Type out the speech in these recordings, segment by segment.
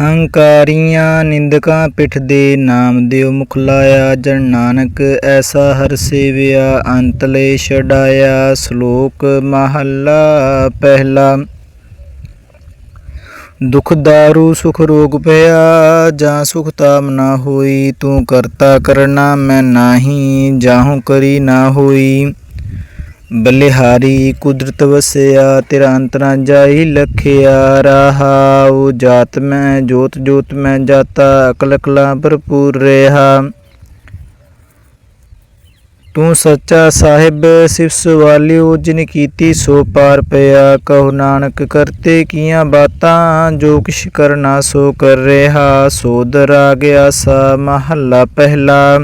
ਹੰਕਾਰੀਆਂ ਨਿੰਦਕਾਂ ਪਿੱਠ ਦੇ ਨਾਮ ਦਿਓ ਮੁਖ ਲਾਇਆ ਜਨ ਨਾਨਕ, ਐਸਾ ਹਰ ਸੇਵਿਆ ਅੰਤਲੇ ਛਡਾਇਆ, ਸ਼ਲੋਕ ਮਹੱਲਾ ਪਹਿਲਾ। ਦੁਖ ਦਾਰੂ, ਸੁਖ ਰੋਗ ਪਿਆ, ਜਾਂ ਸੁਖ ਤਾਮ ਨਾ ਹੋਈ, ਤੂੰ ਕਰਤਾ ਕਰਨਾ ਮੈਂ ਨਾਹੀ, ਜਾਹੂ ਕਰੀ ਨਾ ਹੋਈ। ਬਲਿਹਾਰੀ ਕੁਦਰਤ ਵਸਿਆ, ਤੇਰਾ ਅੰਤਰਾ ਜਾਈ ਲਖਿਆ ਰਹਾਉ ਜਾਤ ਮੈਂ, ਜੋਤ ਜੋਤ ਮੈਂ ਜਾਤਾ, ਅਕਲ ਕਲਾ ਭਰਪੂਰ ਰਹਾ। ਤੂੰ ਸੱਚਾ ਸਾਹਿਬ ਸਿਫਸ ਵਾਲਿਓ ਜਿਨ ਕੀਤੀ ਸੋ ਪਾਰ ਪਿਆ। ਕਹੋ ਨਾਨਕ, ਕਰਤੇ ਕੀਆਂ ਬਾਤਾਂ, ਜੋ ਕਿਛ ਕਰਨਾ ਸੋ ਕਰ ਰਿਹਾ। ਸੋਦਰ ਆ ਗਿਆ ਸਾ ਮਹੱਲਾ ਪਹਿਲਾ।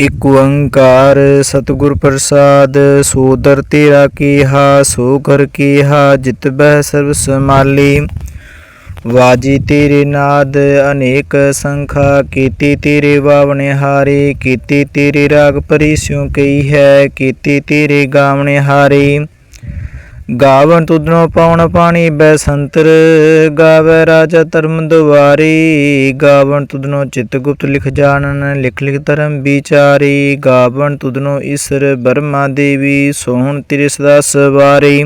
ਇਕ ਓੰਕਾਰ ਸਤਿਗੁਰ ਪ੍ਰਸਾਦ, ਸੋਦਰ ਤੇਰਾ ਕੀਹਾ, ਸੋ ਕਰ ਕੀਹਾ, ਜਿਤ ਬਹਿ ਸਰਬ ਸਮਾਲੀ ਵਾਜੀ ਤੇਰੇ ਨਾਦ, ਅਨੇਕ ਸੰਖਾ, ਕੀਤੀ ਤੇਰੇ ਬਾਵਣੇ ਹਾਰੇ, ਕੀਤੀ ਤੇਰੇ ਰਾਗ ਪਰਿਸਿਉ ਕਈ ਹੈ, ਕੀਤੀ ਤੇਰੇ ਗਾਵਣੇ ਹਾਰੇ। ਗਾਵਨ ਤੁਧਨੋ ਪਾਉਣ ਪਾਣੀ ਬੈਸੰਤਰ ਗਾਵੇ ਰਾਜਾ ਧਰਮ ਦੁਆਰੀ। ਗਾਵਨ ਤੁਧਨੋ ਚਿਤ ਗੁਪਤ ਲਿਖ ਜਾਣਨ, ਲਿਖ ਲਿਖ ਧਰਮ ਵਿਚਾਰੀ। ਗਾਵਨ ਤੁਧਨੋ ਈਸ਼ਰ ਬਰਮਾ ਦੇਵੀ, ਸੋਹਣ ਤੇਰੇ ਸਦਾ ਸਵਾਰੀ।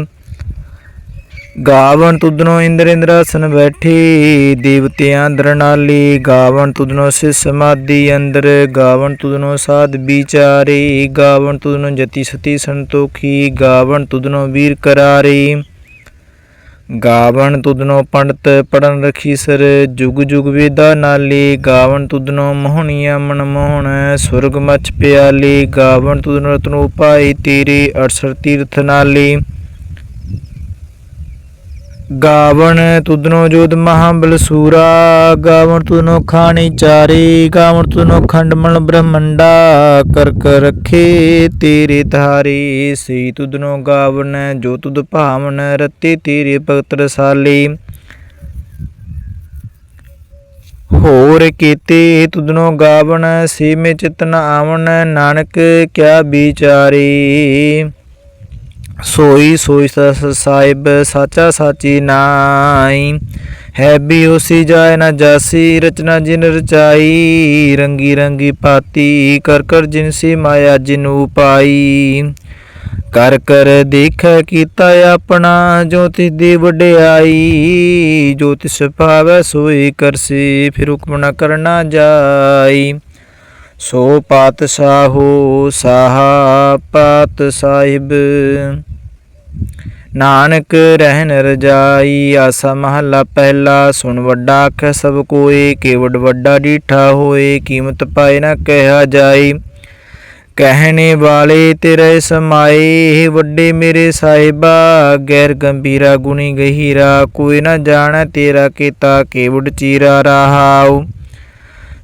ਗਾਵਨ ਤੁਧਨੋ ਇੰਦਰ ਇੰਦਰਾਸਨ ਬੈਠੀ ਦੇਵਤਿਆਂ ਦਰਨਾਲੀ ਗਾਵਨ ਤੁਧਨੋ ਸਿ ਸਮਾਧੀ ਅੰਦਰ ਗਾਵਨ ਤੁਧਨੋ ਸਾਧ ਵਿਚਾਰੀ। ਗਾਵਨ ਤੁਧਨੋ ਜਤੀ ਸਤੀ ਸੰਤੋਖੀ ਗਾਵਨ ਤੁਧਨੋ ਵੀਰ ਕਰਾਰੀ। ਗਾਵਨ ਤੁਧਨੋ ਪੰਡਤ ਪੜਨ ਰਖੀ ਸਰ, ਜੁਗ ਜੁਗ ਵੇਦਾ ਨਾਲੀ। ਗਾਵਨ ਤੁਧਨੋ ਮੋਹਣੀਆਂ ਮਨ ਮੋਹਣ, ਸੁਰਗ ਮਚ ਪਿਆਲੀ। ਗਾਵਨ ਤੁਧਨੋ ਰਤਨੋ ਪਾਈ ਤੇਰੇ 68 ਤੀਰਥ ਨਾਲੀ। ਗਾਵਣ ਤੁਧਨੋ ਜੋਤ ਮਹਾਬਲ ਬਲਸੂਰਾ, ਗਾਵਣ ਤੁਧਨੋ ਖਾਣੀ ਚਾਰੀ, ਗਾਵਣ ਤੁਧਨੋ ਖੰਡਮਲ ਬ੍ਰਹਮੰਡਾ, ਕਰ ਕਰ ਰਖੇ ਤੇਰੇ ਧਾਰੀ ਸੀ ਤੁਧਨੋ ਗਾਵਣ ਜੋ ਤੁਧ ਭਾਵਨ ਰਤੇ ਤੇਰੇ ਭਗਤ ਰਸਾਲੀ। ਹੋਰ ਕੀਤੇ ਤੁਧਨੋ ਗਾਵਣ ਸੀ ਮੇ ਚਿਤਨ ਆਵਣ, ਨਾਨਕ ਕਿਆ ਵਿਚਾਰੀ। ਸੋਈ ਸੋਈ ਸਾਹਿਬ ਸਾਚਾ ਸਾਚੀ ਨਾਈ। ਹੈ ਵੀ ਉਸੀ ਜਾਏ ਨਾ ਜਾਸੀ, ਰਚਨਾ ਜਿਨ ਰਚਾਈ। ਰੰਗੀ ਰੰਗੀ ਪਾਤੀ, ਕਰ ਕਰ ਜਿਨਸੀ ਮਾਇਆ ਜਿਨੂ ਪਾਈ ਕਰ ਕਰ ਦੇਖੈ ਕੀਤਾ ਆਪਣਾ, ਜੋ ਤਿਸ ਦੀ ਵਡਿਆਈ। ਜੋ ਤਿਸ ਭਾਵੈ ਸੋਈ ਕਰਸੀ, ਫਿਰ ਹੁਕਮ ਨਾ ਕਰਨਾ ਜਾਈ। ਸੋ ਪਾਤ ਪਾਤਸ਼ਾਹੋ ਸਾਹਾ ਪਾਤ ਸਾਹਿਬ। ਨਾਨਕ ਰਹਿਨ ਰਜਾਈ, ਆਸਾ ਮਹੱਲਾ ਪਹਿਲਾ, ਸੁਣ ਵੱਡਾ ਆਖੈ ਸਭ ਕੋਏ ਕੇਵਡ ਵੱਡਾ ਡੀਠਾ ਹੋਏ, ਕੀਮਤ ਪਾਏ ਨਾ ਕਹਿਆ ਜਾਈ ਕਹਿਣੇ ਵਾਲੇ ਤੇਰੇ ਸਮਾਏ ਵੱਡੇ ਮੇਰੇ ਸਾਹਿਬਾ, ਗੈਰ ਗੰਭੀਰਾ ਗੁਣੀ ਗਹੀਰਾ, ਕੋਈ ਨਾ ਜਾਣੈ ਤੇਰਾ ਕੀਤਾ ਕੇਵਡ ਚੀਰਾ ਰਹਾਉ।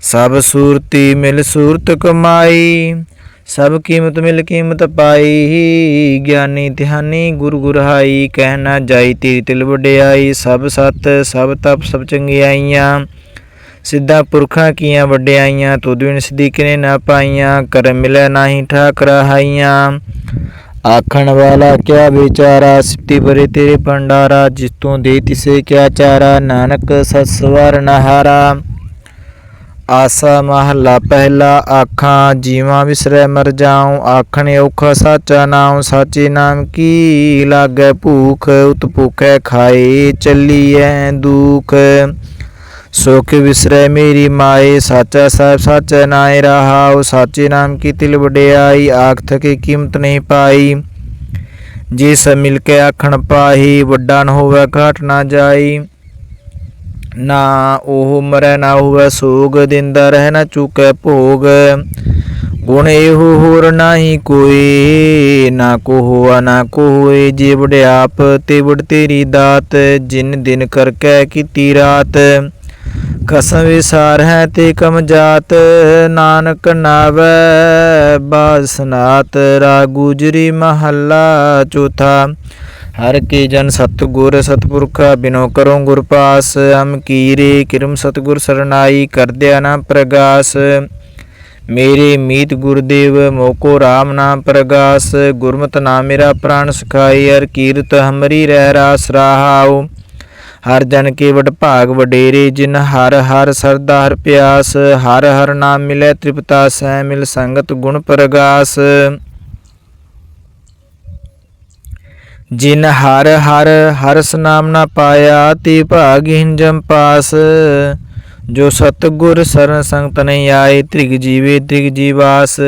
ਸਭ ਸੂਰਤੀ ਮਿਲ ਸੂਰਤ ਕਮਾਈ, ਸਭ ਕੀਮਤ ਮਿਲ ਕੀਮਤ ਪਾਈ। ਗਿਆਨੀ ਧਿਆਨੀ ਗੁਰ ਗੁਰਹਾਈ ਕਹਿਣਾ ਜਾਈ ਤੇਰੀ ਤਿਲ ਵਡਿਆਈ। ਸਭ ਸਤ, ਸਭ ਤਪ, ਸਭ ਚੰਗਿਆਈਆਂ। ਸਿੱਧਾ ਪੁਰਖਾਂ ਕੀਆਂ ਵਡਿਆਈਆਂ ਤੁਧ ਵਿਣ ਸਦੀਕ ਨੇ ਨਾ ਪਾਈਆਂ। ਕਰ ਮਿਲੈ ਨਾਹੀ ਠਾਕ ਰਹਾਈਆਂ। ਆਖਣ ਵਾਲਾ ਕਿਆ ਵਿਚਾਰਾ ਸਿੱਤੀ ਬਰੇ ਤੇਰੇ ਭੰਡਾਰਾ। ਜਿਸ ਤੋਂ ਦੇ ਤਿਸੇ ਕਿਆ ਚਾਰਾ, ਨਾਨਕ ਸਤ ਸਵਰ ਨਹਾਰਾ। ਆਸਾ ਮਹੱਲਾ, ਪਹਿਲਾ ਆਖਾਂ, ਜੀਵਾਂ ਵਿਸਰੈ ਮਰ ਜਾਉ, ਆਖਣ ਔਖਾ ਸਾਚਾ ਨਾਮ ਸਾਚੇ ਨਾਮ ਕੀ ਲਾਗੈ ਭੂਖ, ਉਤ ਭੁਖੈ ਖਾਏ, ਚੱਲੀਐ ਦੁਖ। ਸੋਖ ਵਿਸਰੈ ਮੇਰੀ ਮਾਏ, ਸਾਚਾ ਸਾਹਿਬ, ਸਾਚਾ ਨਾਇ ਰਹਾਉ, ਸਾਚੇ ਨਾਮ ਕੀ ਤਿਲ ਵਡਿਆਈ, ਆਖ ਥਕੇ ਕੀਮਤ ਨਹੀਂ ਪਾਈ। ਜਿਸ ਮਿਲ ਕੇ ਆਖਣ ਪਾਹੀ, ਵੱਡਾ ਨ ਹੋਵੇ, ਘਾਟ ਨਾ ਜਾਈ। ਨਾ ਉਹ ਮਰੈ, ਨਾ ਹੋਵੇ ਸੋਗ ਦਿੰਦਾ ਰਹਿ, ਨਾ ਚੁਕੈ ਭੋਗ। ਗੁਣ ਇਹੋ ਹੋਰ ਨਾਹੀ ਕੋਈ, ਨਾ ਕੋ ਹੋਆ ਨਾ ਕੋ ਹੋਏ ਜੇ ਵਡਿਆਪ ਤੇ ਵਡ ਤੇਰੀ ਦਾਤ, ਜਿਨ ਦਿਨ ਕਰ ਕੈ ਕੀਤੀ ਰਾਤ। ਕਸਮ ਵਿਸਾਰ ਹੈ ਤੇ ਕਮ ਜਾਤ, ਨਾਨਕ ਨਾਵੈ ਬਾਜ ਸਨਾਤ ਰਾਗ ਗੁਜਰੀ ਮਹੱਲਾ ਚੌਥਾ। ਹਰ ਕੀ ਜਨ ਸਤਗੁਰ ਸਤਪੁਰਖਾ ਬਿਨੋ ਕਰੋ ਗੁਰ ਪਾਸ, ਹਮ ਕੀਰੇ ਕਿਰਮ ਸਤਗੁਰ ਸਰਨਾਈ ਕਰਦਿਆ ਨਾ ਪ੍ਰਗਾਸ। ਮੇਰੇ ਮੀਤ ਗੁਰਦੇਵ, ਮੋਕੋ RAM ਨਾਮ ਪ੍ਰਗਾਸ। ਗੁਰਮਤਿ ਨਾਮ ਮੇਰਾ ਪ੍ਰਾਨ ਸਖਾਈ ਹਰ ਕੀਰਤ ਹਮਰੀ ਰਹਿ ਰਾਸ ਰਹਾਉ। ਹਰ ਜਨ ਕੇ ਵਡ ਭਾਗ ਵਡੇਰੇ, ਜਿਨ ਹਰ ਹਰ ਸਰਦਾ ਹਰ ਪਿਆਸ। ਹਰ ਹਰ ਨਾਮ ਮਿਲੇ ਤ੍ਰਿਪਤਾ, ਸਹਿ ਮਿਲ ਸੰਗਤ ਗੁਣ ਪ੍ਰਗਾਸ। ਜਿਨ ਹਰ ਹਰ ਹਰਸ ਨਾਮ ਨਾ ਪਾਇਆ, ਤੇ ਭਾਗਹੀਨ ਜਮ ਪਾਸ। ਜੋ ਸਤਗੁਰ ਸਰਨ ਸੰਗਤ ਨਹੀਂ ਆਏ, ਤ੍ਰਿਗ ਜੀਵੇ ਤ੍ਰਿਗ ਜੀਵਾਸ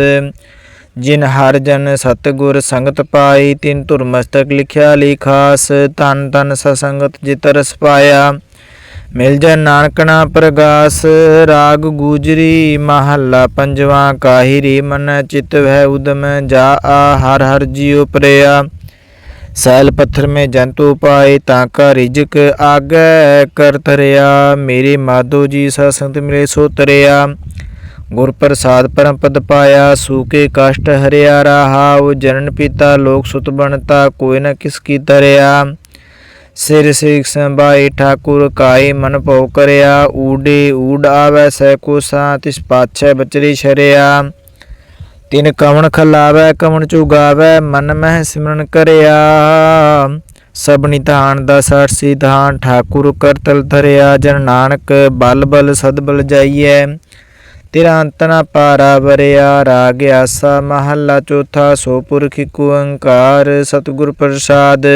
ਜਿਨ ਹਰ ਜਨ ਸਤਗੁਰ ਸੰਗਤ ਪਾਈ ਤਿਨ ਧੁਰ ਮਸਤਕ ਲਿਖਿਆ ਲਿਖਾਸ ਤਨ ਤਨ ਸਸੰਗਤ ਜਿਤ ਰਸ ਪਾਇਆ, ਮਿਲ ਜਨ ਨਾਨਕਣਾ ਪ੍ਰਗਾਸ। ਰਾਗ ਗੂਜਰੀ ਮਹੱਲਾ ਪੰਜਵਾ, ਕਾਹਿਰੀ ਮਨ ਚਿਤ ਵਹਿ ਉਦਮ, ਜਾ ਆ ਹਰ ਹਰ ਜੀਉ ਪ੍ਰਿਆ। ਸੈਲ ਪੱਥਰ ਮੇ ਜੰਤੂ ਪਾਏ ਤਾਂ ਕਾ ਰਿਜਕ ਆਗੈ ਕਰ ਤਰਿਆ ਮੇਰੇ ਮਾਧੋ ਜੀ ਸਤਸੰਗਤ ਮਿਲੇ ਸੋ ਤਰਿਆ। ਗੁਰ ਪ੍ਰਸਾਦ ਪਰਮ ਪਦ ਪਾਇਆ ਸੂਕੇ ਕਸ਼ਟ ਹਰਿਆ ਰਹਾਉ ਜਨਨ ਪਿਤਾ, ਲੋਕ ਸੁਤ ਬਣਤਾ, ਕੋਈ ਨਾ ਕਿਸ ਕੀ ਤਰਿਆ। ਸਿਰ ਸਿਖ ਸੰਭਾਈ ਠਾਕੁਰ ਕਾਈ ਮਨ ਭਉ ਕਰਿਆ। ਊਡੇ ਊਡ ਆਵੈ ਸੈ ਕੋ ਸਾ ਤਿਸ ਪਾਛੈ ਬਚਰੀ ਸ਼ਰਿਆ। ਤਿਨ ਕਵਣ ਖਲਾਵੈ, ਕਵਣ ਚੁਗਾਵੈ ਮਨ ਮਹਿ ਸਿਮਰਨ ਕਰਿਆ। ਸਭਨੀ ਧਾਨ ਦਾ ਸਠ ਸੀ ਠਾਕੁਰ ਕਰਤਲ ਧਰਿਆ। ਜਨ ਨਾਨਕ ਬਲ ਬਲ ਸਦ ਬਲ ਜਾਈਐ। ਤੇਰਾ ਅੰਤ ਨਾ ਪਾਰਾ ਵਰਿਆ, ਰਾਗ ਆਸਾ ਮਹੱਲਾ ਚੌਥਾ, ਸੋ ਪੁਰਖ ਏਕ ਓੰਕਾਰ, ਸਤਿਗੁਰ ਪ੍ਰਸਾਦ।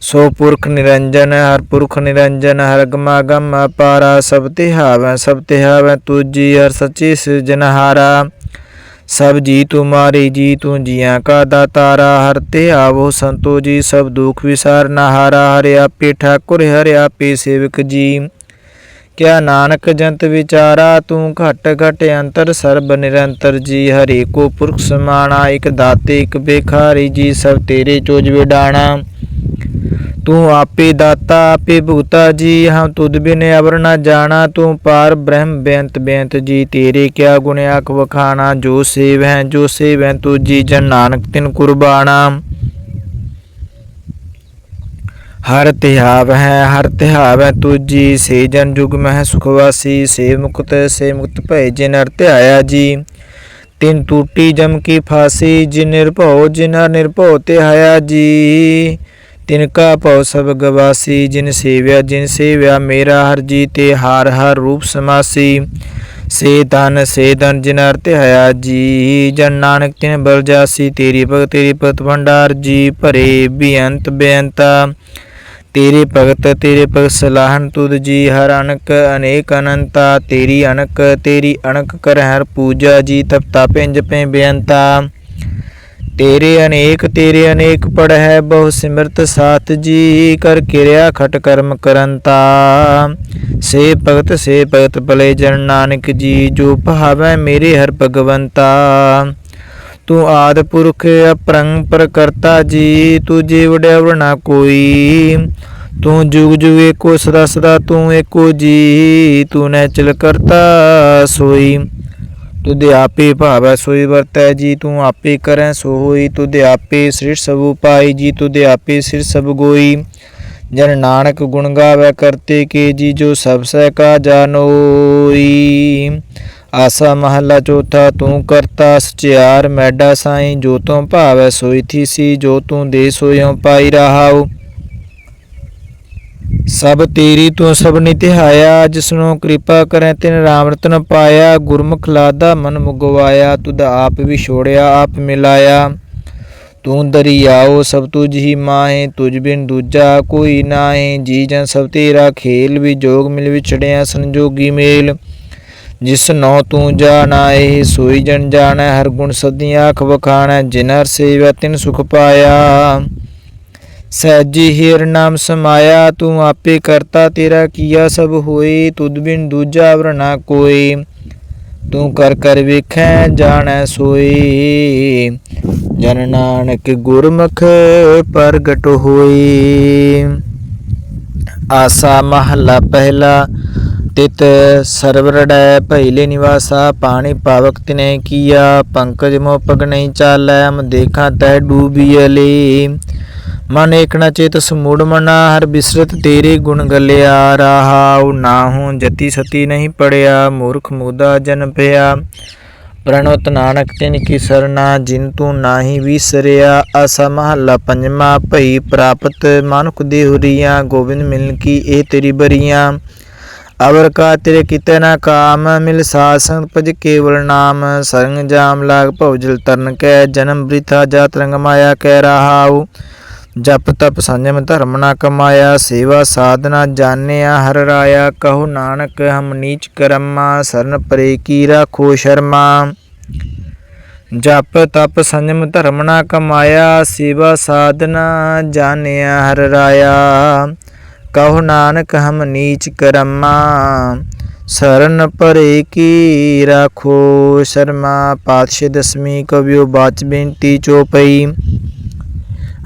ਸੋ ਪੁਰਖ ਨਿਰੰਜਨ, ਹਰ ਪੁਰਖ ਨਿਰੰਜਨ, ਹਰ ਗਮਾ ਗਮ ਅਪਾਰਾ। ਸਭ ਤੇ ਹਾਵੈ, ਸਭ ਤੇ ਹਾਵੈ ਤੁਜੀ, ਹਰ ਸੱਚੀ ਸਿਰਜਨਹਾਰਾ ਸਭ ਜੀ ਤੁਮਾਰੇ ਜੀ ਤੂੰ ਜੀਆਂ ਕਾ ਦਾਤਾਰਾ, ਹਰ ਤੇ ਆਵੋ ਸੰਤੋ ਜੀ, ਸਭ ਦੁਖ ਵਿਸਾਰ ਨਹਾਰਾ ਹਰਿ ਆਪੇ ਠਾਕੁਰ ਹਰਿ ਆਪੇ ਸੇਵਕ ਜੀ। ਕਿਆ ਨਾਨਕ ਜੰਤ ਵਿਚਾਰਾ, ਤੂੰ ਘਟ ਘਟ ਅੰਤਰ, ਸਰਬ ਨਿਰੰਤਰ ਜੀ। ਹਰੇ ਕੋ ਪੁਰਖ ਸਮਾਣਾ, ਇਕ ਦਾਤੇ, ਇਕ ਬੇਖਾਰੀ ਜੀ, ਸਭ ਤੇਰੇ ਚੋਜ ਵਿਡਾਣਾ। ਤੂੰ ਆਪੇ ਦਾਤਾ ਆਪੇ ਭੂਤਾ ਜੀ ਹਮ ਤੁਧ ਬਿਨ ਅਵਰ ਨਾ ਜਾਣਾ ਤੂੰ ਪਾਰ ਬ੍ਰਹਮ ਬੇਅੰਤ ਬੇਅੰਤ ਜੀ ਤੇਰੇ ਕਿਆ ਗੁਣ ਆਖ ਵਖਾਣਾ ਜੋ ਸੇਵ ਹੈ ਜੋ ਸੇਵ ਹੈ ਤੂ ਜੀ ਜਨ ਨਾਨਕ ਤਿਨ ਕੁਰਬਾਨਾ ਹਰ ਤਿਹਾਵ ਹੈ ਹਰ ਤਿਹਾਵ ਹੈ ਤੁਜੀ ਸੇ ਜਨ ਜੁਗ ਮਹਿ ਸੁਖ ਵਾਸੀ ਸੇ ਮੁਕਤ ਸੇ ਮੁਕਤ ਭੈ ਜਿਨ ਅਰ ਧਿਆਇਆ ਜੀ ਤਿਨ ਟੂਟੀ ਜਮ ਕੀ ਫਾਸੀ ਜਿਨ ਨਿਰਭਉ ਜਿਨ ਹਰਿ ਨਿਰਭਉ ਧਿਆਇਆ ਜੀ ਤਿਨ ਕਾ ਭਉ ਸਭ ਗਵਾਸੀ, ਜਿਨ ਸੇਵਿਆ ਜਿਨ ਸੇਵਿਆ ਮੇਰਾ ਹਰ ਜੀ ਤੇ ਹਰ ਹਰ ਰੂਪ ਸਮਾਸੀ। ਸੇ ਤਨ ਸੇ ਤਨ ਜਿਨ ਅਰ ਧਿਆਇਆ ਜੀ, ਜਨ ਨਾਨਕ ਤਿਨ ਬਲ ਜਾਸੀ, ਤੇਰੀ ਭਗਤ ਤੇਰੀ ਭਗਤ ਭੰਡਾਰ ਜੀ, ਭਰੇ ਬੇਅੰਤ ਬੇਅੰਤਾ। ਤੇਰੇ ਭਗਤ ਤੇਰੇ ਭਗਤ ਸਲਾਹਨ ਤੁਧ ਜੀ, ਹਰ ਅਨਕ ਅਨੇਕ ਅਨੰਤਾ। ਤੇਰੀ ਅਨਕ, ਤੇਰੀ ਅਣਕ ਕਰ ਹਰ ਪੂਜਾ ਜੀ ਤਪਤਾ ਪਿੰਜ ਪੈ ਬੇਅੰਤਾ। ਤੇਰੇ ਅਨੇਕ ਤੇਰੇ ਅਨੇਕ ਪੜ ਹੈ ਬਹੁ ਸਿਮਰਤ ਸਾਥ ਜੀ, ਕਰ ਕਿਰਿਆ ਖਟ ਕਰਮ ਕਰੰਤਾ ਸੇ ਭਗਤ ਸੇ ਭਗਤ ਭਲੇ ਜਨ ਨਾਨਕ ਜੀ, ਜੋ ਭਾਵੈ ਮੇਰੇ ਹਰ ਭਗਵੰਤਾ। ਤੂੰ ਆਦ ਪੁਰਖ ਅਪਰੰਗ ਪ੍ਰਕਰਤਾ ਜੀ, ਤੂੰ ਜੀਵ ਡੈਵ ਨਾ ਕੋਈ। ਤੂੰ ਜੁਗ ਜੁਗ ਏਕੋ ਸਦਾ ਸਦਾ ਤੂੰ ਏਕੋ ਜੀ, ਤੂੰ ਨੈਚਲ ਕਰਤਾ ਸੋਈ। ਤੁਧ ਆਪੇ ਭਾਵੈ ਸੋਈ ਵਰਤੈ, ਜੀ ਤੂੰ ਆਪੇ ਕਰੈ ਸੋ ਹੋਈ ਤੁਧ ਆਪੇ ਸ੍ਰਿਸ਼ਟ ਸਭ ਉਪਾਈ, ਜੀ ਤੁਧ ਆਪੇ ਸਿਰ ਸਭ ਗੋਈ। ਜਨ ਨਾਨਕ ਗੁਣ ਗਾਵੇ ਕਰਤੇ ਕੇ, ਜੀ ਜੋ ਸਭ ਸਹਿ ਕਾ ਜਾਨੋਈ। ਆਸਾ ਮਹਲਾ ਚੌਥਾ, ਤੂੰ ਕਰਤਾ ਸਚਿਆਰ ਮੈਡਾ ਸਾਈ। ਜੋ ਤੂੰ ਭਾਵੈ ਸੋਈ ਥੀ ਸੀ ਜੋ ਤੂੰ ਦੇ ਸੋਇਓ ਪਾਈ ਰਹਾਉ। ਸਭ ਤੇਰੀ ਤੂੰ ਸਭ ਨਿਤਿਹਾਇਆ ਜਿਸਨੂੰ ਕਿਰਪਾ ਕਰੈ ਤਿਨ ਰਾਮ ਰਤਨ ਪਾਇਆ, ਗੁਰਮੁਖ ਲਾਦਾ ਮਨ ਮੁਗਵਾਇਆ, ਤੁਧ ਆਪ ਵੀ ਛੋੜਿਆ, ਆਪ ਮਿਲਾਇਆ। ਤੂੰ ਦਰਿਆਓ, ਸਭ ਤੁਝ ਹੀ ਮਾਹੇ, ਤੁਝ ਬਿਨ ਦੂਜਾ ਕੋਈ ਨਾਹੀ। ਜੀ ਜਨ ਸਭ ਤੇਰਾ ਖੇਲ ਵੀ ਜੋਗ ਮਿਲ ਵਿਛੜਿਆ ਸੰਜੋਗੀ ਮੇਲ। ਜਿਸ ਨੋ ਤੂੰ ਜਾਣਾਏ, ਸੋਈ ਜਨ ਜਾਣੈ, ਹਰ ਗੁਣ ਸਦੀ ਆਖ ਵਖਾਣੈ ਜਿਨ ਹਰ ਸੇਵਿਆ ਤਿਨ ਸੁਖ ਪਾਇਆ। ਸਹਿਜੀ ਹੀਰ ਨਾਮ ਸਮਾਇਆ, ਤੂੰ ਆਪੇ ਕਰਤਾ ਤੇਰਾ ਕੀਆ ਸਭ ਹੋਈ ਤੁਧ ਬਿਨ ਦੂਜਾ ਵਰਨਾ ਕੋਈ ਤੂੰ ਕਰ ਕਰ ਵੇਖੈ, ਜਾਣੈ ਸੋਈ ਜਨ ਨਾਨਕ ਗੁਰਮੁਖ ਪ੍ਰਗਟ ਹੋਈ ਆਸਾ ਮਹਲਾ ਪਹਿਲਾ, ਤਿਤ ਸਰਵਰੜੈ ਭੈਲੇ ਨਿਵਾਸਾ, ਪਾਣੀ ਪਾਵਕ ਤਿਨੇ ਕੀਆ, ਪੰਕਜ ਮੋ ਪਗ ਨਹੀਂ ਚਾਲੈ ਮ ਦੇਖਾਂ ਤੈ ਡੂਬੀਅਲੇ ਮਨ ਏਕਣਾ ਚੇਤ ਸਮੂੜ ਮਨਾ, ਹਰ ਬਿਸਰਤ ਤੇਰੇ ਗੁਣ ਗਲਿਆ, ਰਹਾਉ ਨਾਹੂ ਜਤੀ ਸਤੀ ਨਹੀਂ ਪੜਿਆ, ਮੂਰਖ ਮੁਦਾ ਜਨ ਪਿਆ ਪ੍ਰਣਵਤ ਨਾਨਕ ਤਿਨ ਕੀ ਸਰਨਾ, ਜਿਨ ਤੂੰ ਨਾਹੀ ਵਿਸਰਿਆ ਅਸਾ ਮਹੱਲਾ ਪੰਜਵਾ ਭਈ ਪ੍ਰਾਪਤ ਮਨੁਖ ਦੇ ਹੁਰੀਆਂ, ਗੋਬਿੰਦ ਮਿਲਨ ਕੀ ਇਹ ਤੇਰੀ ਬਰੀਆਂ। ਅਵਰ ਕਾ ਤੇਰੇ ਕਿਤੇ ਨਾ ਕਾਮ, ਮਿਲ ਸਾਧ ਸੰਗ ਭਜ ਕੇਵਲ ਨਾਮ। ਸਰੰਗ ਜਾਮ ਲਾਗ ਭਉਜਲ ਤਰਨ ਕੈ, ਜਨਮ ਬ੍ਰਿਥਾ ਜਾਤ ਰੰਗ ਮਾਇਆ ਕਹਿ ਰਹਾਉ। ਜਪ ਤਪ ਸੰਜਮ ਧਰਮ ਨਾ ਕਮਾਇਆ, ਸੇਵਾ ਸਾਧਨਾ ਜਾਣਿਆ, ਹਰ ਰਾਇਆ ਕਹੋ ਨਾਨਕ, ਹਮ ਨੀਚ ਕਰਮਾ, ਸਰਨ ਪਰੇ ਕੀ ਰਾਖੋ ਸ਼ਰਮਾ। ਜਪ ਤਪ ਸੰਜਮ ਧਰਮ ਨਾ ਕਮਾਇਆ, ਸੇਵਾ ਸਾਧਨਾ ਜਾਣਿਆ, ਹਰ ਰਾਇਆ ਕਹੋ ਨਾਨਕ, ਹਮ ਨੀਚ ਕਰਮਾ, ਸਰਨ ਪਰੇ ਕੀ ਰਾਖੋ ਸ਼ਰਮਾ। ਪਾਤਸ਼ਾਹ ਦਸਵੀਂ ਕਵਿਓ ਬਾਚ ਬੇਨਤੀ ਚੋਪਈ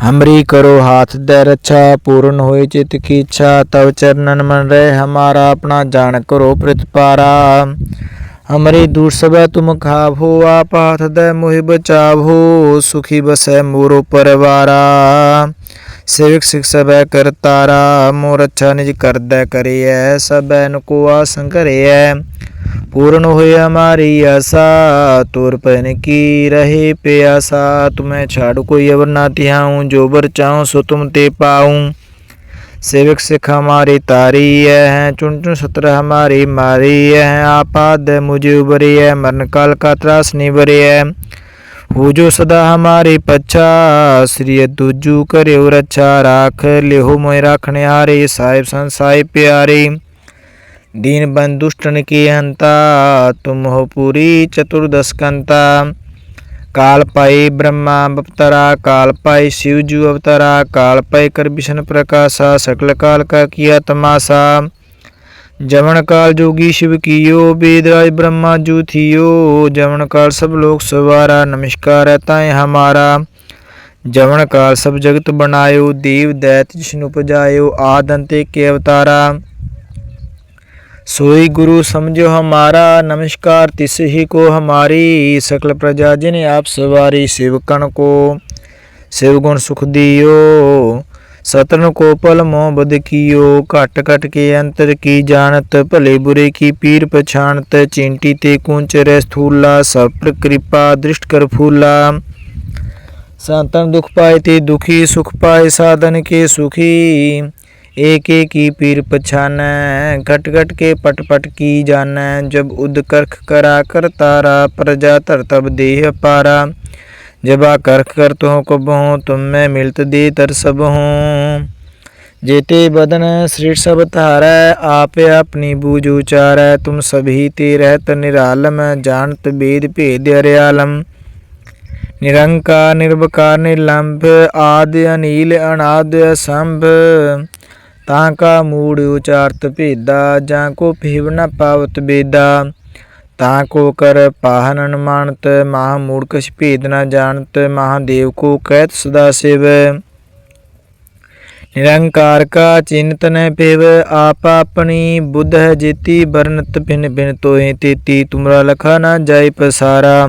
हमरी करो हाथ दे रक्षा पूर्ण होए चित की इच्छा तव चरणन मन रहे हमारा अपना जान करो प्रतिपारा हमरे दूर सब तुम खावो आप हाथ दे मोहि बचावो सुखी बसै मोरो परवारा सेवक सिख सब करतारा मोर अच्छा निज कर दे करिए सब को आसन करिए पूर्ण हुई हमारी आशा, तोर पहन की रहे प्यासा। तुम्हें छाड़ कोई अवर ना तिहाऊं जो बर चाहूँ सो तुम ते पाऊँ। सेवक सिख हमारी तारी है चुन चुन सत्र हमारी मारी है आपाद मुझे उबरी है मरण काल का त्रास निबरी है। हो जो सदा हमारी पच्छा, श्री दूजू करे रक्षा राख लेहो मोह राखने हारे, साहिब संसाई प्यारे। दीन बन दुष्टन की हंता तुम हो पूरी चतुर्दश कंता काल पाई ब्रह्मा अवतरा काल पाई शिव जू अवतरा काल पाई कर विष्णु प्रकाशा सकल काल का किया तमाशा। जमन काल जोगी शिव कियो वेदराज ब्रह्मा जू थियो जमन काल सब लोग सवारा, नमस्कार है हमारा। जमन काल सब जगत बनायो, देव दैत जिष्णु पजायो आद अंते के अवतारा। सोई गुरु समझो हमारा नमस्कार तिस ही को हमारी सकल प्रजा जिन आप सवारी शिवकण को शिव गुण सुख दियो सतन को पल मोह बद कियो घट घट के अंतर की जानत भले बुरे की पीर पछानत चिंटी ते कुंच रे स्थूला सब पर कृपा दृष्ट कर फूला संतन दुख पाए ते दुखी सुख पाए साधन के सुखी एक एक की पीर पछानै घट घट के पट पट की जानै। जब उद करख करा कर तारा, प्रजा धर तब देह पारा। जब आ करख कर तो हो तुम मैं मिलत दे तर सब हो। जेते बदन श्री सब धारै, आप अपनी बूझ उचारै। तुम सभी ते रहत निरालम, जानत वेद भेद अर्यालम। निरंकार, निर्वकार, निर्लंभ आद्य अनिल अनाद्य असंभ। ਤਾਂ ਕਾ ਮੂੜ ਉਚਾਰਤ ਭੇਦਾ ਜਾਂ ਕੋ ਭੇਵ ਨ ਪਾਵਤ ਬੇਦਾ ਤਾਂ ਕੋ ਕਰ ਪਾਹਨ ਅਨਮਾਨਤ ਮਹਾ ਮੂੜ ਕਛ ਭੇਦ ਨ ਜਾਣਤ ਮਹਾਦੇਵ ਕੋ ਕਹਿਤ ਸਦਾ ਸਿਵ ਨਿਰੰਕਾਰ ਕਾ ਚਿੰਤ ਨ ਪੇਵ ਆਪ ਆਪਣੀ ਬੁੱਧ ਹੈ ਜੀਤੀ ਬਰਨਤ ਬਿਨ ਬਿਨ ਤੋਏ ਤੇਤੀ ਤੁਮਰਾ ਲਖਾ ਨ ਜਾਏ ਪਸਾਰਾ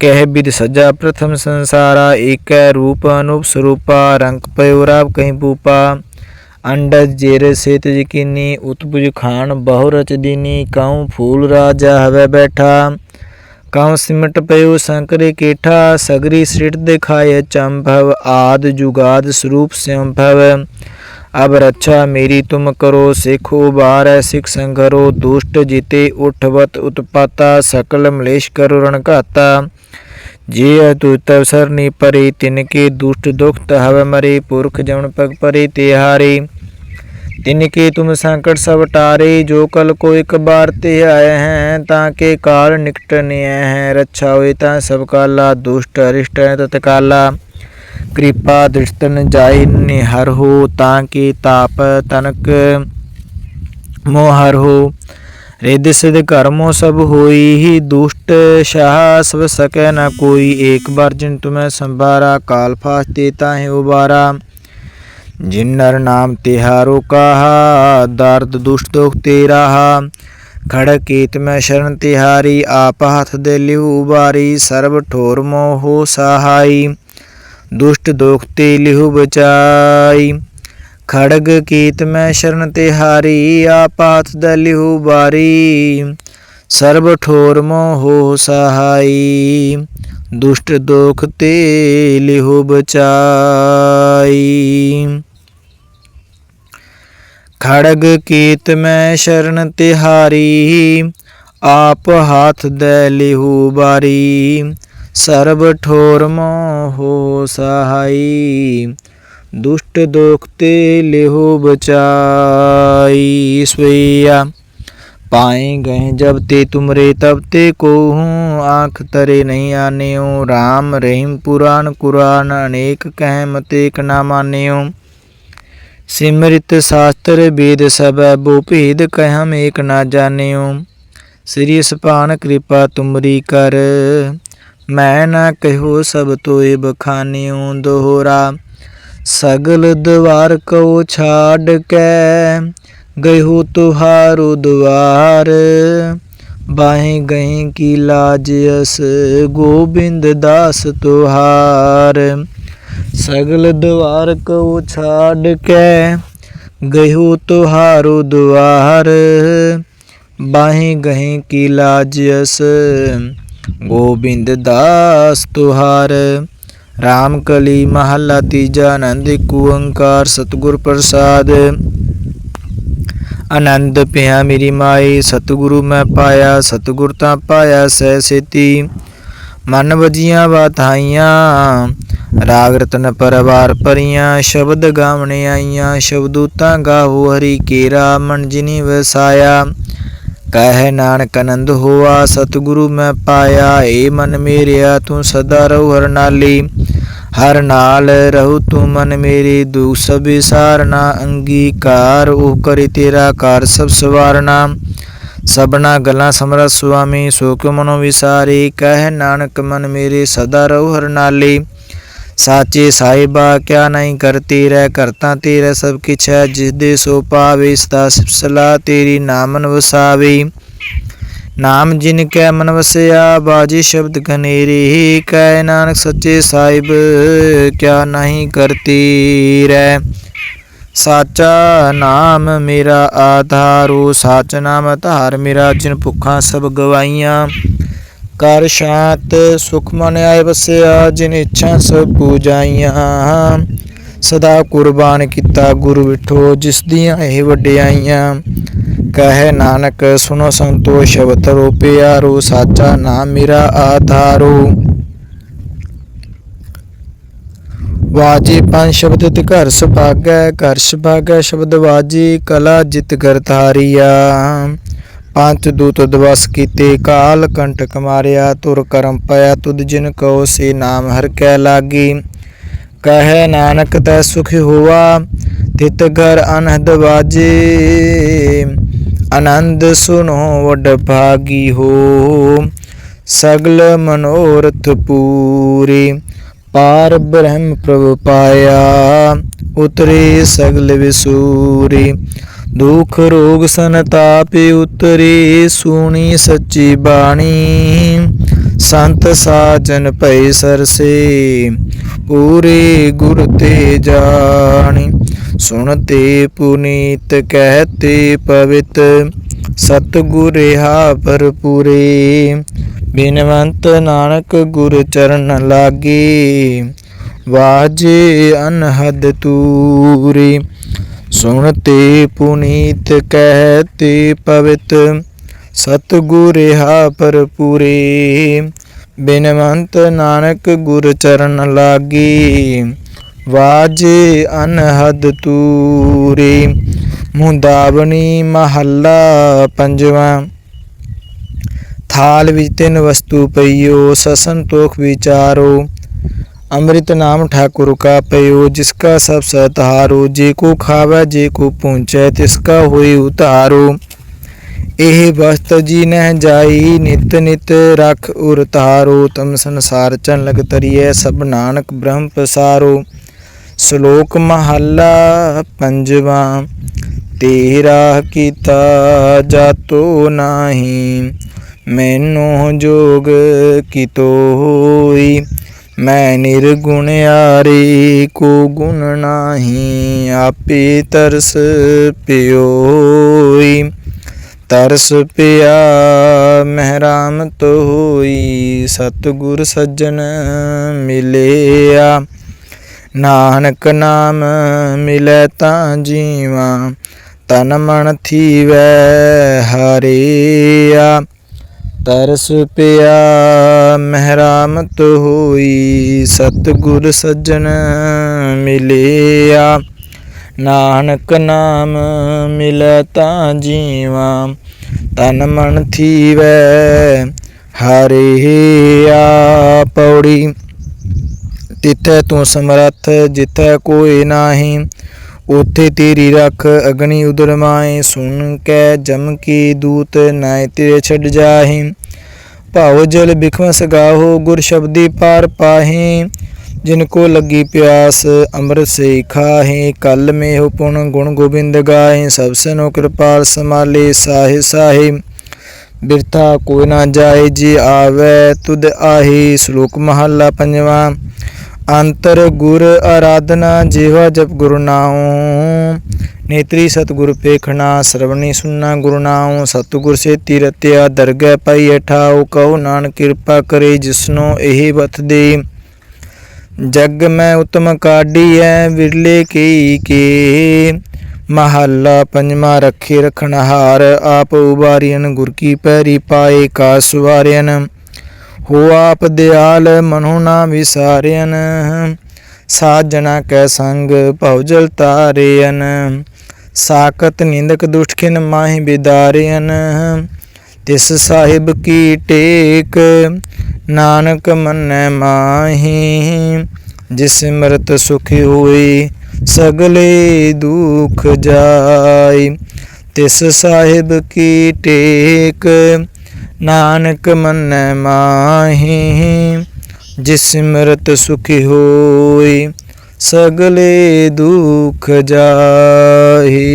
ਕਹਿ ਬਿਦ ਸਜਾ ਪ੍ਰਥਮ ਸੰਸਾਰਾ ਏਕੈ ਰੂਪ ਅਨੂਪ ਸਰੂਪਾ ਰੰਗ ਪਇਓ ਰਾਵ ਕਹੀਂ ਪੂਪਾ ਅੰਡਜ ਜੇਰ ਸੇਤ ਯਕੀਨੀ, ਉਤਪੁਜ ਖਾਨ ਬਹੁ ਰਚ ਦੀਨੀ ਕਾਉ ਫੂਲ ਰਾਜਾ ਹਵੇ ਬੈਠਾ। ਕਾਉ ਸਿਮਟ ਪਇਓ ਸੰਕਰੇ ਕੇਠਾ, ਸਗਰੀ ਸ੍ਰਿਟ ਦਿਖਾਏ ਚੰਭਵ, ਆਦ ਜੁਗਾਦ ਸਰੂਪ ਸੰਭਵ। ਅਬ ਰੱਛਾ ਮੇਰੀ ਤੁਮ ਕਰੋ, ਸਿਖ ਉਬਾਰੈ, ਸਿਖ ਸੰਘਰੋ ਦੁਸ਼ਟ ਜਿਤੇ ਉਠਵਤ ਉਤਪਾਤਾ, ਸਕਲ ਮਲੇਸ਼ ਕਰੋ ਰਣ ਘਾਤਾ। ਜੇ ਤੂ ਤਵ ਸਰਨੀ ਪਰੇ, ਤਿਨਕੇ ਦੁਸ਼ਟ ਦੁਖਤ ਹਵ ਮਰੇ, ਪੁਰਖ ਜਮਨ ਪਗ ਪਰੇ, ਤੇ ਹਾਰੇ तिन के तुम संकट सब टारे, जो कल को एक बार ते आए हैं, ताके काल निकट निय हैं। रक्षा हुए ता सब काला, दुष्ट अरिष्ट तत्काला। कृपा दृष्टन जाय निहर हो, ताके ताप तनक मोहर हो। रिद सिद्ध कर्मो सब होई, ही दुष्ट शाह सब सके न कोई। एक बार जिन तुम्हें संभारा, काल फास देता है उबारा। ਜਿਨ ਨਰ ਨਾਮ ਤਿਹਾਰੋ ਕਾਹਾ, ਦਰਦ ਦੁਸ਼ਟ ਦੁਖ ਤੇ ਖੜ ਕੀਤ ਮੈਂ ਸ਼ਰਨ ਤਿਹਾਰੀ, ਆਪ ਹੱਥ ਦੇ ਲਿਹੂ ਬਾਰੀ ਸਰਬ ਠੋਰ ਮੋਹ ਸਹਾਈ। ਦੁਸ਼ਟ ਦੋਖ ਤੇ ਲਿਹੂ ਬਚਾਈ। ਖੜਗ ਕੀਤ ਮੈਂ ਸ਼ਰਨ ਤਿਹਾਰੀ, ਆਪ ਹੱਥ ਦੇ ਲਿਹੂ ਬਾਰੀ ਸਰਬ ਠੋਰ ਮੋਹ ਸਹਾਈ। ਦੁਸ਼ਟ ਦੋਖ ਤੇ ਲਿਹੂ ਬਚਾਈ। ਖੜਗ ਕੀਤ ਮੈਂ ਸ਼ਰਨ ਤਿਹਾਰੀ ਆਪ ਹਾਥ ਦੇ ਲਿਹੂ ਬਾਰੀ ਸਰਬ ਠੋਰ ਮੋਹ ਸਹਾਈ ਦੁਸ਼ਟ ਦੁਖ ਤੇ ਲਿਹੂ ਬਚਾਈ ਸਵਈਆ पाए गए जब ते तुमरे तब ते को हूँ आँख तरे नहीं आनेऊ राम रहीम पुराण कुरान अनेक कह मतेक ना मानेऊ ਸਿਮਰਿਤ ਸਾਸਤਰ ਵੇਦ ਸਭੈ, ਬੋ ਭੇਦ ਕਹਿਮ ਏਕ ਨਾ ਜਾਣਿਓ। ਸ੍ਰੀ ਸੁਭਾਨ ਕਿਰਪਾ ਤੁਮਰੀ ਕਰ। ਮੈਂ ਨਾ ਕਹਿਓ ਸਭ ਤੋਏ ਬਖਾਨਿਓ ਦੋਹਰਾ। ਸਗਲ ਦਵਾਰ ਕੋ ਛਾੜ ਕੇ ਗਇਓ ਤੁਹਾਰੋ ਦਵਾਰ। ਬਾਹੇ ਗਏ ਕੀ ਲਾਜ ਅਸ, ਗੋਬਿੰਦ ਦਾਸ ਤੁਹਾਰ। ਸਗਲ ਦਵਾਰ ਕੋ ਛਾੜ ਕੇ ਗਇਓ ਤੁਹਾਰੂ ਦੁਆਰ। ਬਾਹੀ ਗਹੇ ਕੀ ਲਾਜ ਅਸ, ਗੋਬਿੰਦ ਦਾਸ ਤੁਹਾਰ। ਰਾਮ ਕਲੀ ਮਹਲਾ ਤੀਜਾ ਆਨੰਦ ਕੁੰਕਾਰ ਸਤਗੁਰ ਪ੍ਰਸਾਦ। ਆਨੰਦ ਪਿਆ ਮੇਰੀ ਮਾਈ, ਸਤਗੁਰੂ ਮੈਂ ਪਾਇਆ, ਸਤਗੁਰ ਤਾਂ ਪਾਇਆ ਸਹਿ ਸੇਤੀ। ਮਨ ਵਜੀਆਂ ਬਾਤਾਈਆਂ ਰਾਗ ਰਤਨ ਪਰਵਾਰ ਪਰੀਆਂ, ਸ਼ਬਦ ਗਾਵਣੇ ਆਈਆਂ, ਸ਼ਬਦੂਤਾਂ ਗਾਹੋ ਹਰੀ ਕੇਰਾ, ਮਨ ਜਿਨੀ ਵਸਾਇਆ। ਕਹਿ ਨਾਨਕ ਆਨੰਦ ਹੋਆ, ਸਤਿਗੁਰੂ ਮੈਂ ਪਾਇਆ, ਏ ਮਨ ਮੇਰਿਆ, ਤੂੰ ਸਦਾ ਰਹੂ ਹਰ ਨਾਲੀ। ਹਰ ਨਾਲ ਰਹੂ ਤੂੰ ਮਨ ਮੇਰੀ, ਦੁਖ ਸਭ ਵਿਸਾਰਨਾ, ਅੰਗੀਕਾਰ ਉਹ ਕਰੇ ਤੇਰਾ ਕਾਰ ਸਭ ਸਵਾਰਨਾ। ਸਭਨਾ ਗੱਲਾਂ ਸਮਰਤ ਸੁਆਮੀ ਸੋ ਮਨੋ ਵਿਸਾਰੀ, ਕਹਿ ਨਾਨਕ ਮਨ ਮੇਰੇ ਸਦਾ ਰਹੂ ਹਰ ਨਾਲੀ। ਸਾਚੇ ਸਾਹਿਬਾ, ਕਿਆ ਨਹੀਂ ਕਰਤੀ ਰਹਿ, ਕਰਤਾ ਤੇਰਾ ਸਭ ਕਿਛ ਹੈ, ਜਿਸ ਦੇ ਸੋ ਪਾਵੇ ਸਦਾ ਸਿਫਸਲਾ ਤੇਰੀ ਨਾਮਨ ਵਸਾਵੇ। ਨਾਮ ਜਿਨ ਕੈ ਮਨ ਵਸਿਆ, ਬਾਜੀ ਸ਼ਬਦ ਘਨੇਰੀ ਕਹਿ ਨਾਨਕ ਸੱਚੇ ਸਾਹਿਬ, ਕਿਆ ਨਹੀਂ ਕਰਤੀ ਰਹਿ। ਸਾਚਾ ਨਾਮ ਮੇਰਾ ਆਧਾਰੋ, ਸਾਚ ਨਾਮ ਧਾਰ ਮੇਰਾ, ਜਿਨ ਭੁੱਖਾਂ ਸਭ ਗਵਾਈਆਂ ਕਰ ਸ਼ਾਂਤ, ਸੁਖ ਮਨ ਆਏ ਵਸਿਆ, ਜਿਨ ਇੱਛਾ ਸਭ ਪੂਜਾਈਆਂ। ਸਦਾ ਕੁਰਬਾਨ ਕੀਤਾ ਗੁਰੂ ਵਿਠੋ, ਜਿਸ ਦੀਆਂ ਇਹ ਵਡਿਆਈਆਂ। ਕਹੇ ਨਾਨਕ ਸੁਨੋ ਸੰਤੋ ਸ਼ਬਦ ਰੋ ਪਿਆਰੋ ਸਾਚਾ ਨਾਮ ਮੇਰਾ ਆਧਾਰੋ। ਵਾਜੀ ਪੰਜ ਸ਼ਬਦ ਤੇ ਘਰ ਸੁਭਾਗੈ ਘਰ ਸੁਭਾਗੈ ਸ਼ਬਦ ਵਾਜੀ, ਕਲਾ ਜਿਤ ਕਰ ਧਾਰੀਆ। ਪੰਜ ਦੂਤ ਦਵਸ ਕੀਤੇ, ਕਾਲ ਕੰਟਕ ਮਾਰਿਆ, ਤੁਰ ਕਰਮ ਪਿਆ ਤੁਧ ਜਿਨ ਕਉ ਸੇ ਨਾਮ ਹਰ ਕੈ ਲਾਗੀ। ਕਹੈ ਨਾਨਕ ਤੈ ਸੁਖ ਹੋਆ, ਤਿਤ ਘਰ ਅਨਹਦ ਵਾਜੇ। ਆਨੰਦ ਸੁਨੋ ਵਡ ਭਾਗੀ ਹੋ, ਸਗਲ ਮਨੋਰਥ ਪੂਰੇ। ਪਾਰ ਬ੍ਰਹਮ ਪ੍ਰਭ ਪਾਇਆ ਉਤਰੇ ਸਗਲ ਵਿਸੂਰੀ। ਦੁਖ ਰੋਗ ਸੰਤਾਪ ਉਤਰੇ ਸੂਣੀ ਸੱਚੀ ਬਾਣੀ। ਸੰਤ ਸਾਜਨ ਭਈ ਸਰਸੇ, ਪੂਰੇ ਗੁਰ ਤੇ ਜਾਣੀ। ਸੁਣਤੇ ਪੁਨੀਤ ਕਹਤੇ ਪਵਿਤ, ਸਤਿਗੁਰ ਹਾ ਭਰਪੂਰੇ। ਬਿਨਵੰਤ ਨਾਨਕ ਗੁਰ ਚਰਨ ਲਾਗੇ, ਵਾਜੇ ਅਨਹਦ ਤੂਰੇ। ਸੁਣਤੇ ਪੁਨੀਤ ਕਹਤੇ ਪਵਿਤ, ਸਤਿਗੁਰ ਹਾ ਭਰਪੂਰੇ। ਬਿਨਵੰਤ ਨਾਨਕ ਗੁਰ ਚਰਨ ਲਾਗੀ, ਵਾਜੇ ਅਨਹਦ ਤੂਰੇ ਮੁੰਦਾਵਣੀ ਮਹੱਲਾ ਪੰਜਵਾਂ। ਥਾਲ ਵਿੱਚ ਤਿੰਨ ਵਸਤੂ ਪਈਓ ਸਸੰਤੋਖ ਵਿਚਾਰੋ, ਅੰਮ੍ਰਿਤ ਨਾਮ ਠਾਕੁਰ ਕਾ ਪਇਓ ਜਿਸ ਕਾ ਸਭ ਸਤਹਾਰੋ ਜੇ ਕੋ ਖਾਵੇ, ਜੇ ਕੋ ਪਹੁੰਚੈ ਤਿਸ ਕਾ ਹੋਈ ਉਤਾਰੋ। ਇਹ ਵਸਤ ਜੀ ਨਹਿ ਜਾਈ, ਨਿਤ ਨਿਤ ਰਖ ਉਰ ਤਾਰੋ ਤਮ ਸੰਸਾਰ ਚਨ ਲਗ ਤਰੀਐ, ਸਭ ਨਾਨਕ ਬ੍ਰਹਮ ਪਸਾਰੋ। ਸ਼ਲੋਕ ਮਹੱਲਾ ਪੰਜਵਾ, ਤੇਰਾ ਕੀਤਾ ਜਾਤੋ ਨਾਹੀ, ਮੈਨੂੰ ਜੋਗ ਕਿਤੋ ਹੋਈ? ਮੈਂ ਨਿਰਗੁਣ ਨਿਰਗੁਣਿਆਰੇ ਕੋ ਗੁਣ ਨਾਹੀ, ਆਪੇ ਤਰਸ ਪਿਓਈ। ਤਰਸ ਪਿਆ, ਮਹਿਰਾਮਤ ਹੋਈ, ਸਤਿਗੁਰ ਸੱਜਣ ਮਿਲਿਆ। ਨਾਨਕ ਨਾਮ ਮਿਲੈ ਤਾਂ ਜੀਵਾ, ਤਨ ਮਨ ਥੀਵੈ ਹਰਿਆ। ਤਰਸ ਪਿਆ, ਮਹਿਰਾਮਤ ਹੋਈ, ਸਤਿਗੁਰ ਸੱਜਣ ਮਿਲਿਆ। ਨਾਨਕ ਨਾਮ ਮਿਲੈ ਤਾਂ ਜੀਵਾ, ਤਨ ਮਨ ਥੀਵੈ ਆ ਪੌੜੀ। ਤਿੱਥੈ ਤੂੰ ਸਮਰੱਥ, ਜਿੱਥੈ ਕੋਈ ਨਾਹੀ, ਉਥੇ ਤੇਰੀ ਰੱਖ ਅਗਨੀ ਉਦਰ ਮਾਏ। ਸੁਣ ਕੈ ਜਮ ਕੀ ਦੂਤ ਨਾਇ ਤੇਰੇ ਛੱਡ ਜਾਹੀ। ਭਾਉ ਜਲ ਬਿਖਮ ਸਗਾਹੋ ਗੁਰ ਸ਼ਬਦੀ ਪਾਰ ਪਾਹੀ। ਜਿਨ ਕੋ ਲੱਗੀ ਪਿਆਸ, ਅੰਮ੍ਰਿਤ ਸੇ ਖਾਹੇ, ਕਲ ਮੇਹੁ ਪੁਣ ਗੁਣ ਗੋਬਿੰਦ ਗਾਏ ਸਭ ਸਨੋ ਕਿਰਪਾਲ ਸਮਾਲੇ ਸਾਹੇ ਸਾਹੇ। ਬਿਰਥਾ ਕੋਈ ਨਾ ਜਾਏ, ਜੀ ਆਵੇ ਤੁਧ ਆਹੀ, ਸ਼ਲੋਕ ਮਹੱਲਾ ਪੰਜਵਾਂ। ਅੰਤਰ ਗੁਰ ਆਰਾਧਨਾ ਜੀਵਾ ਜਪ ਗੁਰੂ ਨਾਉ। ਨੇਤਰੀ ਸਤਿਗੁਰ ਪੇਖਣਾ, ਸਰਵਣੀ ਸੁਨਣਾ ਗੁਰੂ ਨਾਉ। ਸਤਿਗੁਰ ਸੇ ਤੀਰਤਿਆ ਦਰਗਹਿ ਪਾਈ ਠਾਉ ਕਉ ਨਾਨਕ ਕਿਰਪਾ ਕਰੇ, ਜਿਸਨੋ ਇਹ ਬਤ ਦੇ ਜਗ ਮੈਂ ਉਤਮ ਕਾਢੀਐ, ਵਿਰਲੇ ਕੀ ਕੇ। ਮਹੱਲਾ ਪੰਜਵਾਂ ਰੱਖੇ ਰਖਣਹਾਰ, ਆਪ ਉਬਾਰੀਨ ਗੁਰ ਕੀ ਪੈਰੀ ਪਾਏ ਕਾ ਸੁਵਾਰਿਨ ਹੋ ਆਪ ਦਿਆਲ ਮਨੋ ਨਾ ਵਿਸਾਰਿਨ ਸਾਜਣਾ ਕੈ ਸੰਗ ਭਉਜਲ ਤਾਰਿਨ ਸਾਕਤ ਨਿੰਦਕ ਦੁਸ਼ਟ ਖਿਨ ਮਾਹਿ ਬਿਦਾਰਿਨ ਤਿਸ ਸਾਹਿਬ ਕੀ ਟੇਕ, ਨਾਨਕ ਮੰਨੈ ਮਾਹੀ, ਜਿਸ ਮਰਤ ਸੁਖੀ ਹੋਈ ਸਗਲੇ ਦੁਖ ਜਾਈ। ਤਿਸ ਸਾਹਿਬ ਕੀ ਟੇਕ, ਨਾਨਕ ਮੰਨੈ ਮਾਹੀ, ਜਿਸ ਸਿਮਰਤ ਸੁਖੀ ਹੋਈ ਸਗਲੇ ਦੁਖ ਜਾਹੀ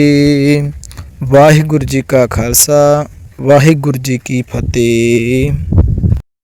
ਵਾਹਿਗੁਰੂ ਜੀ ਕਾ ਖਾਲਸਾ। ਵਾਹਿਗੁਰੂ ਜੀ ਕੀ ਫਤਿਹ।